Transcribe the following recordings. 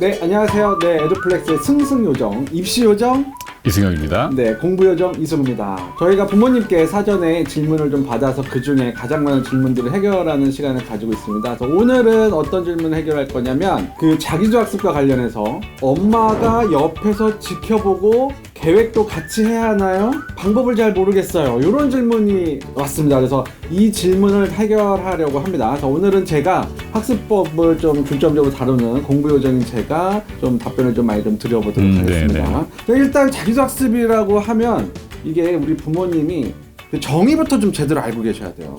네, 안녕하세요. 네, 에듀플렉스의 승승요정, 입시요정, 이승혁입니다. 네, 공부요정 이승우입니다. 저희가 부모님께 사전에 질문을 좀 받아서 그 중에 가장 많은 질문들을 해결하는 시간을 가지고 있습니다. 그래서 오늘은 어떤 질문을 해결할 거냐면 그 자기조학습과 관련해서 엄마가 옆에서 지켜보고 계획도 같이 해야 하나요? 방법을 잘 모르겠어요. 이런 질문이 왔습니다. 그래서 이 질문을 해결하려고 합니다. 그래서 오늘은 제가 학습법을 좀 중점적으로 다루는 공부요정인 제가 좀 답변을 좀 많이 좀 드려보도록 음, 하겠습니다. 네, 일단 자기학습이라고 하면 이게 우리 부모님이 그 정의부터 좀 제대로 알고 계셔야 돼요.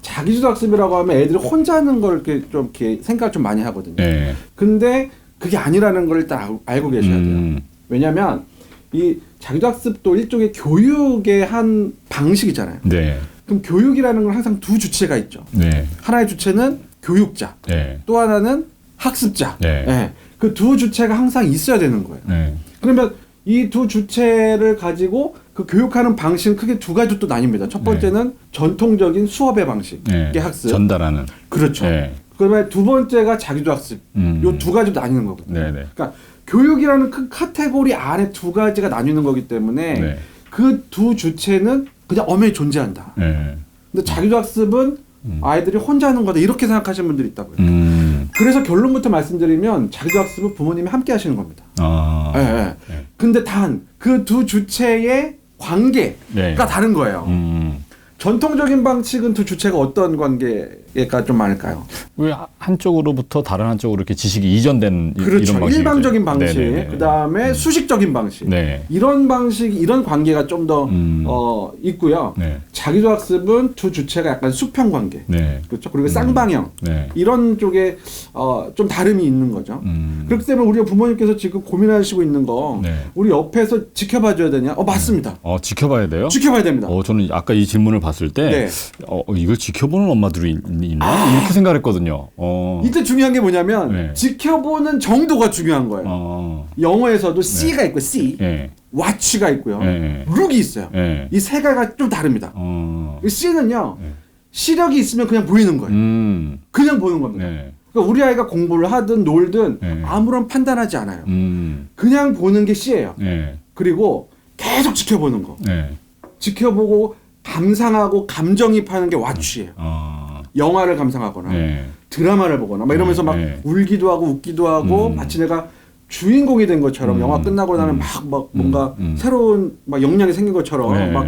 자기주도 학습이라고 하면 애들이 혼자 하는 걸 이렇게 좀 이렇게 생각 좀 많이 하거든요. 네. 근데 그게 아니라는 걸 일단 알- 알고 계셔야 돼요. 음, 왜냐면 이 자기도 학습도 일종의 교육의 한 방식이잖아요. 네. 그럼 교육이라는 건 항상 두 주체가 있죠. 네. 하나의 주체는 교육자, 네. 또 하나는 학습자. 네. 그 두 주체가 항상 있어야 되는 거예요. 네. 그러면 이 두 주체를 가지고 그 교육하는 방식은 크게 두 가지로 또 나뉩니다. 첫 번째는 전통적인 수업의 방식, 네. 의 학습. 전달하는. 그렇죠. 네. 그다음에 두 번째가 자기도 학습. 음. 요두 가지로 나뉘는 거거든요. 네. 네. 그러니까 교육이라는 큰 카테고리 안에 두 가지가 나뉘는 거기 때문에 네. 그두 주체는 그냥 엄연히 존재한다. 네. 근데 자기도 학습은 아이들이 혼자 하는 거다 이렇게 생각하시는 분들이 있다고요. 음. 그래서 결론부터 말씀드리면 자기도 학습은 부모님이 함께 하시는 겁니다. 아. 예, 예. 네. 근데 단 그 두 주체의 관계가 네. 다른 거예요. 음. 전통적인 방식은 두 주체가 어떤 관계 가 좀 많을까요? 왜 한쪽으로부터 다른 한쪽으로 이렇게 지식이 이전된 이- 그렇죠. 이런? 일방적인 방식, 네, 네, 네. 그 다음에 수식적인 방식. 네. 이런 방식, 이런 관계가 좀 더 음. 어, 있고요. 네. 자기도 학습은 두 주체가 약간 수평 관계, 네. 그렇죠. 그리고 쌍방형 네. 이런 쪽에 어, 좀 다름이 있는 거죠. 음. 그렇기 때문에 우리가 부모님께서 지금 고민하시고 있는 거, 네. 우리 옆에서 지켜봐 줘야 되냐? 어 맞습니다. 어, 지켜봐야 돼요? 지켜봐야 됩니다. 어, 저는 아까 이 질문을 봤을 때, 네. 어, 어, 이걸 지켜보는 엄마들이 있- 있나? 이렇게 생각했거든요. 어. 이때 중요한 게 뭐냐면 네. 지켜보는 정도가 중요한 거예요. 어. 영어에서도 C가 있고 C, 예. watch가 있고요. 예. 룩이 있어요. 예. 이 세 가지가 좀 다릅니다. 어. 이 C는요, 네. 시력이 있으면 그냥 보이는 거예요. 음. 그냥 보는 겁니다. 네. 그러니까 우리 아이가 공부를 하든 놀든 네. 아무런 판단하지 않아요. 음. 그냥 보는 게 C예요. 네. 그리고 계속 지켜보는 거. 네. 지켜보고 감상하고 감정이입하는 게 watch예요. 어. 영화를 감상하거나 네. 드라마를 보거나 막 이러면서 네, 막 네. 울기도 하고 웃기도 하고 음. 마치 내가 주인공이 된 것처럼 음. 영화 끝나고 나면 음. 막, 막 뭔가 음. 새로운 막 역량이 생긴 것처럼 네. 막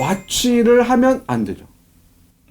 와치를 하면 안 되죠.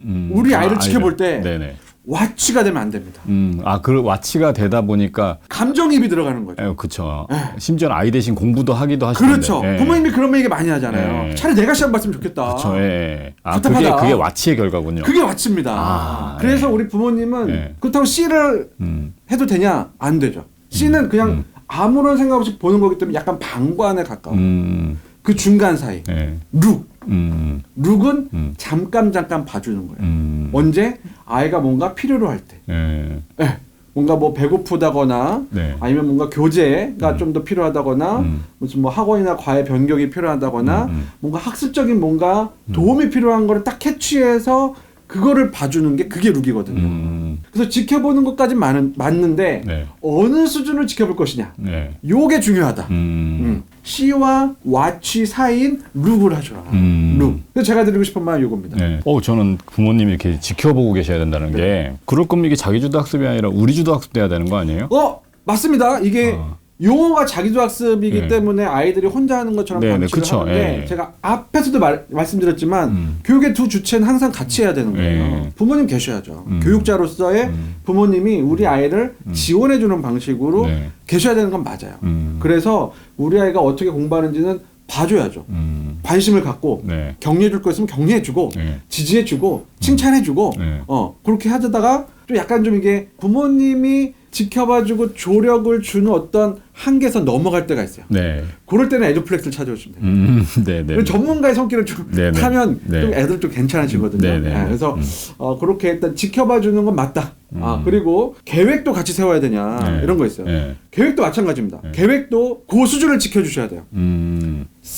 음. 우리 아이를 아, 지켜볼 때 네네. 와치가 되면 안 됩니다. 음. 아, 그 와치가 되다 보니까 감정입이 들어가는 거죠. 에, 그쵸. 심지어 는 아이 대신 공부도 하기도 하시는데. 네. 그렇죠. 예. 부모님이 그런 얘기 많이 하잖아요. 네. 차라리 내가 시험 봤으면 좋겠다. 그쵸. 예, 예. 아, 그게 답답하다. 그게 와치의 결과군요. 그게 와치입니다. 아, 그래서 네. 우리 부모님은 네. 그렇다고 C를 음. 해도 되냐? 안 되죠. C는 그냥 아무런 생각 없이 보는 거기 때문에 약간 방관에 가까워. 음. 그 중간 사이. 예. 룩. 음. 룩은 음. 잠깐 잠깐 봐주는 거예요. 음. 언제 아이가 뭔가 필요로 할 때, 예. 예, 뭔가 뭐 배고프다거나 네. 아니면 뭔가 교재가 좀더 필요하다거나 음. 무슨 뭐 학원이나 과외 변경이 필요하다거나 음, 음. 뭔가 학습적인 뭔가 도움이 필요한 거를 딱 캐치해서 그거를 봐주는 게 그게 룩이거든요. 음. 그래서 지켜보는 것까지 많은, 맞는데 네. 어느 수준을 지켜볼 것이냐. 네. 요게 중요하다. 음. 음. C와 와치 사이인 룩을 하셔라. 음. 룩. 그래서 제가 드리고 싶은 말은 요겁니다. 네. 어, 저는 부모님이 이렇게 지켜보고 계셔야 된다는 네. 게 그럴 거면 이게 자기 주도 학습이 아니라 우리 주도 학습돼야 되는 거 아니에요? 어 맞습니다. 이게 어. 용어가 자기도 학습이기 네. 때문에 아이들이 혼자 하는 것처럼 네, 네, 방치를 그쵸. 하는데 예. 제가 앞에서도 말, 말씀드렸지만 음. 교육의 두 주체는 항상 같이 해야 되는 거예요. 예. 부모님 계셔야죠. 음. 교육자로서의 음. 부모님이 우리 아이를 지원해 주는 방식으로 네. 계셔야 되는 건 맞아요. 음. 그래서 우리 아이가 어떻게 공부하는지는 봐줘야죠. 음. 관심을 갖고 네. 격려해 줄 거 있으면 격려해 주고 네. 지지해 주고 칭찬해 주고 네. 어 그렇게 하다가 좀 약간 좀 이게 부모님이 지켜봐주고 조력을 주는 어떤 한계선 넘어갈 때가 있어요. 네. 그럴 때는 에듀플렉스를 찾아오시면 돼요. 음. 네, 네. 그리고 전문가의 손길을 좀 네, 네. 타면 네. 좀 애들 좀 괜찮아지거든요. 네, 네. 예, 그래서 음. 어, 그렇게 일단 지켜봐주는 건 맞다. 아 음. 그리고 계획도 같이 세워야 되냐 네. 이런 거 있어요. 예. 계획도 마찬가지입니다. 네. 계획도 그 수준을 지켜주셔야 돼요. 음.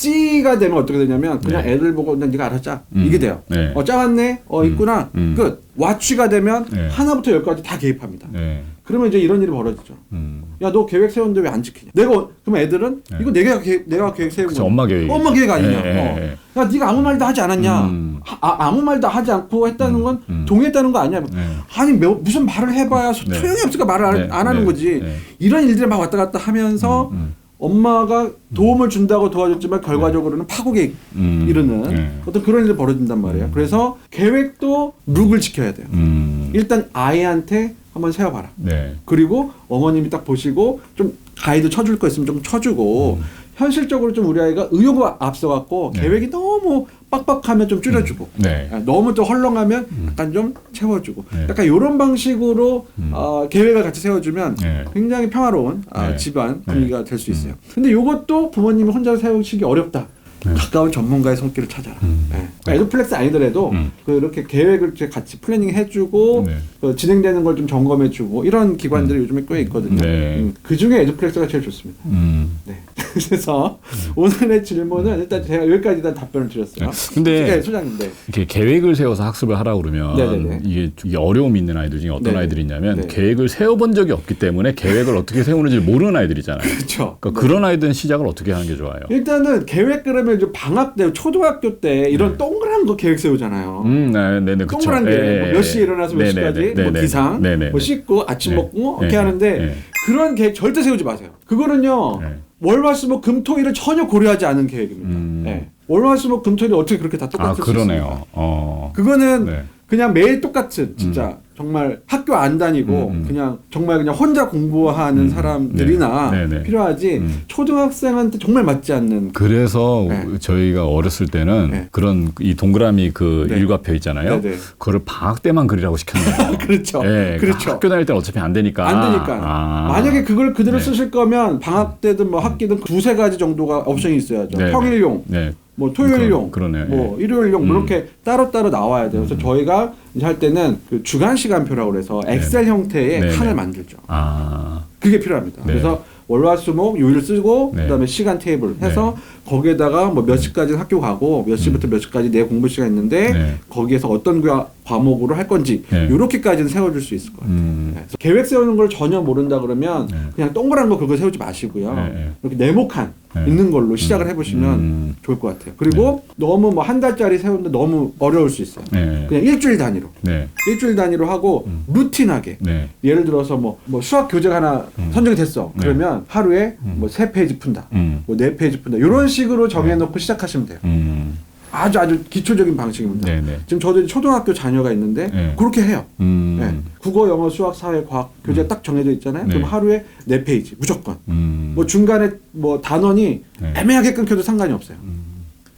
C가 되면 어떻게 되냐면 그냥 네. 애들 보고 그냥 네가 알아서 짜 음. 이게 돼요. 네. 어 짜왔네, 어 음. 있구나 음. 끝. 와취가 되면 네. 하나부터 열까지 다 개입합니다. 네. 그러면 이제 이런 일이 벌어지죠. 음. 야너 계획 세웠는데 왜 안 지키냐? 내가 어- 그럼 애들은 네. 이거 내가 계획, 내가 계획 세운 거 엄마 계획. 엄마 계획 아니냐? 예, 예, 어. 예. 야 네가 아무 말도 하지 않았냐? 음. 아, 아무 말도 하지 않고 했다는 건 음. 동의했다는 거 아니야? 네. 아니 뭐- 무슨 말을 해봐야 소- 네. 소용이 없으니까 말을 안, 네, 안 하는 네, 거지. 네. 이런 일들이 막 왔다 갔다 하면서 음. 엄마가 도움을 준다고 도와줬지만 결과적으로는 파국에 음. 이르는 네. 어떤 그런 일이 벌어진단 말이에요. 그래서 계획도 룩을 지켜야 돼요. 음. 일단 아이한테 한번 세워봐라. 네. 그리고 어머님이 딱 보시고 좀 가이드 쳐줄 거 있으면 좀 쳐주고 현실적으로 좀 우리 아이가 의욕을 앞서갖고 음. 네. 계획이 너무 빡빡하면 좀 줄여주고 네. 아, 너무 또 헐렁하면 약간 좀 채워주고 네. 약간 이런 방식으로 음. 어, 계획을 같이 세워주면 네. 굉장히 평화로운 아, 네. 집안 네. 분위기가 될수 있어요. 근데 이것도 부모님이 혼자 세우시기 어렵다. 네. 가까운 전문가의 손길을 찾아라. 음. 네. 그러니까 에드플렉스 아니더라도 음. 그렇게 계획을 같이 플래닝 해주고 네. 그 진행되는 걸 좀 점검해주고 이런 기관들이 요즘에 꽤 있거든요. 네. 음, 그 중에 에드플렉스가 제일 좋습니다. 음. 네. 그래서 오늘의 질문은 일단 제가 여기까지 일단 답변을 드렸어요. 근데 네, 소장님. 네. 이렇게 계획을 세워서 학습을 하라 그러면 네네네. 이게, 이게 어려움이 있는 아이들 중에 어떤 네네. 아이들이 있냐면 네. 계획을 세워본 적이 없기 때문에 계획을 어떻게 세우는지 모르는 아이들이잖아요. 그렇죠. 그러니까 그런 아이들은 시작을 어떻게 하는 게 좋아요? 일단은 계획 그러면 이제 방학 때 초등학교 때 이런 동그란 거 계획 세우잖아요. 네. 음, 네, 네, 네, 그쵸. 동그란 계획 예, 뭐 예, 몇 시에 일어나서 몇 네, 시까지 네, 네, 뭐 네, 기상 네, 네, 뭐 네. 씻고 아침 네. 먹고 이렇게 네. 하는데 네. 그런 계획 절대 세우지 마세요. 그거는요 네. 월화수목 금토일을 전혀 고려하지 않은 계획입니다. 음. 네. 월화수목 금토일이 어떻게 그렇게 다 아, 똑같을 수 있습니까? 그러네요. 어. 그거는 네. 그냥 매일 똑같은 진짜 정말 학교 안 다니고 음, 음. 그냥 정말 그냥 혼자 공부하는 음. 사람들이나 네, 네, 네. 필요하지 음. 초등학생한테 정말 맞지 않는 그래서 네. 저희가 어렸을 때는 네. 그런 이 동그라미 그 네. 일과표 있잖아요. 네, 네. 그거를 방학 때만 그리라고 시켰네요. 그렇죠. 예, 그렇죠. 학교 다닐 때는 어차피 안 되니까. 안 되니까. 아. 만약에 그걸 그대로 네. 쓰실 거면 방학 때든 뭐 학기든 두세 가지 정도가 옵션이 있어야죠. 네, 평일용, 네. 뭐 토요일용, 그러-. 뭐 일요일용 음. 이렇게 따로 따로 나와야 돼요. 그래서 저희가 이제 할 때는 그 주간 시간표라고 그래서 엑셀 형태의 네, 칸을 네. 만들죠. 아. 그게 필요합니다. 네. 그래서 월화수목 요일 쓰고 네. 그다음에 시간 테이블 해서 거기에다가 뭐 몇 시까지 학교 가고 몇 시부터 몇 시까지 내 공부 시간 있는데 음. 네. 거기에서 어떤 과- 과목으로 할 건지 네. 요렇게까지는 세워줄 수 있을 거예요. 음. 네. 그래서 계획 세우는 걸 전혀 모른다 그러면 네. 그냥 동그란 거 그거 세우지 마시고요. 네, 네. 이렇게 네모칸 네. 있는 걸로 시작을 해보시면 음. 좋을 것 같아요. 그리고 너무 뭐 한 달짜리 세우는데 너무 어려울 수 있어요. 네. 그냥 일주일 단위로 네. 일주일 단위로 하고 음. 루틴하게 네. 예를 들어서 뭐, 뭐 수학 교재가 하나 음. 선정이 됐어. 네. 그러면 하루에 음. 뭐세 페이지 푼다. 음. 뭐네 페이지 푼다. 이런 식으로 정해놓고 시작하시면 돼요. 음. 아주 아주 기초적인 방식입니다. 네, 네. 지금 저도 초등학교 자녀가 있는데 네. 그렇게 해요. 음. 네. 국어, 영어, 수학, 사회, 과학 교재 딱 정해져 있잖아요. 네. 그럼 하루에 네 페이지 무조건. 음. 뭐 중간에 뭐 단원이 네. 애매하게 끊겨도 상관이 없어요. 음.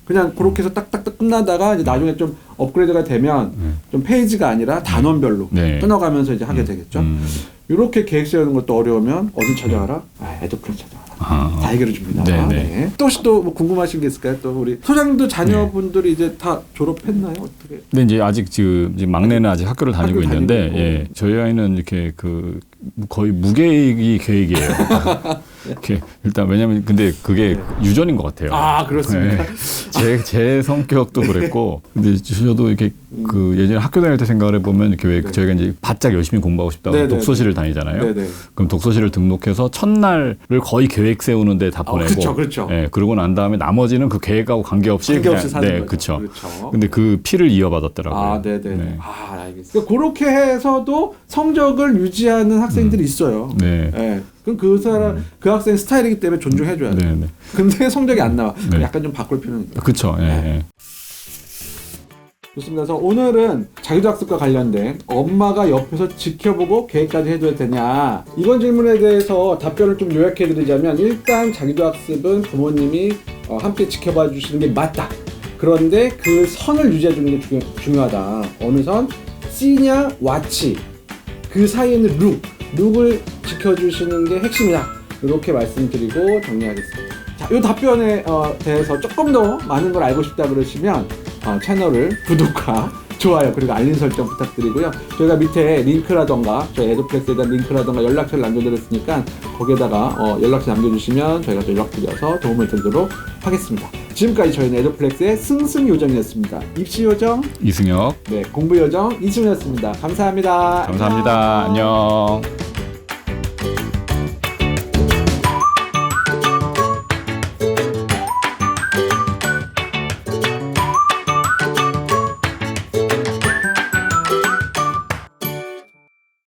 그냥 그렇게 해서 딱딱딱 끝나다가 이제 나중에 좀 업그레이드가 되면 네. 좀 페이지가 아니라 단원별로 네. 끊어가면서 이제 하게 되겠죠. 음. 이렇게 계획 세우는 것도 어려우면 어디 찾아가라? 아, 에드플랜 찾아가라. 아. 다 해결해 줍니다. 네, 네. 네. 또 혹시 또뭐 궁금하신 게 있을까요? 또 우리 소장님도 자녀분들이 이제 다 졸업했나요? 어떻게? 근데 이제 아직 지금 막내는 아직 학교를 다니고 학교 있는데 다니고 예, 저희 아이는 이렇게 그 거의 무계획이 계획이에요. 이렇게 일단 왜냐면 근데 그게 유전인 것 같아요. 아, 그렇습니까? 제, 제 성격도 그랬고 근데 저도 이렇게 그 예전에 학교 다닐 때 생각을 해보면 이렇게 왜 네. 저희가 이제 바짝 열심히 공부하고 싶다고 네, 네, 독서실을 다니잖아요. 그럼 독서실을 등록해서 첫날을 거의 계획 세우는데 다 아, 보내고, 그쵸, 그쵸. 예, 그러고 난 다음에 나머지는 그 계획하고 관계없이 관계없이 그냥- 사는 네, 거죠. 그쵸. 그렇죠. 근데 그 피를 이어받았더라고요. 아, 네네. 네. 아, 알겠어요. 그러니까 그렇게 해서도 성적을 유지하는 학생들이 있어요. 네. 네. 그럼 그 사람, 그 학생 스타일이기 때문에 존중해줘야 돼. 네, 네. 근데 성적이 안 나와. 네. 약간 좀 바꿀 필요는 있다. 예. 좋습니다. 그래서 오늘은 자기도학습과 관련된 엄마가 옆에서 지켜보고 계획까지 해줘야 되냐 이번 질문에 대해서 답변을 좀 요약해드리자면 일단 자기도학습은 부모님이 어, 함께 지켜봐 주시는 게 맞다. 그런데 그 선을 유지해 주는 게 중요, 중요하다. 어느 선? C냐 와치 그 사이에 있는 룩 룩을 지켜주시는 게 핵심이다. 이렇게 말씀드리고 정리하겠습니다. 자, 이 답변에 어, 대해서 조금 더 많은 걸 알고 싶다 그러시면 어, 채널을 구독과 좋아요 그리고 알림 설정 부탁드리고요. 저희가 밑에 링크라던가 저희 에도플렉스에 대한 링크라던가 연락처를 남겨드렸으니까 거기에다가 어, 연락처 남겨주시면 저희가 또 연락드려서 도움을 드리도록 하겠습니다. 지금까지 저희는 에도플렉스의 승승요정이었습니다. 입시요정, 이승혁 네 공부요정 이승우였습니다. 감사합니다. 감사합니다. 안녕.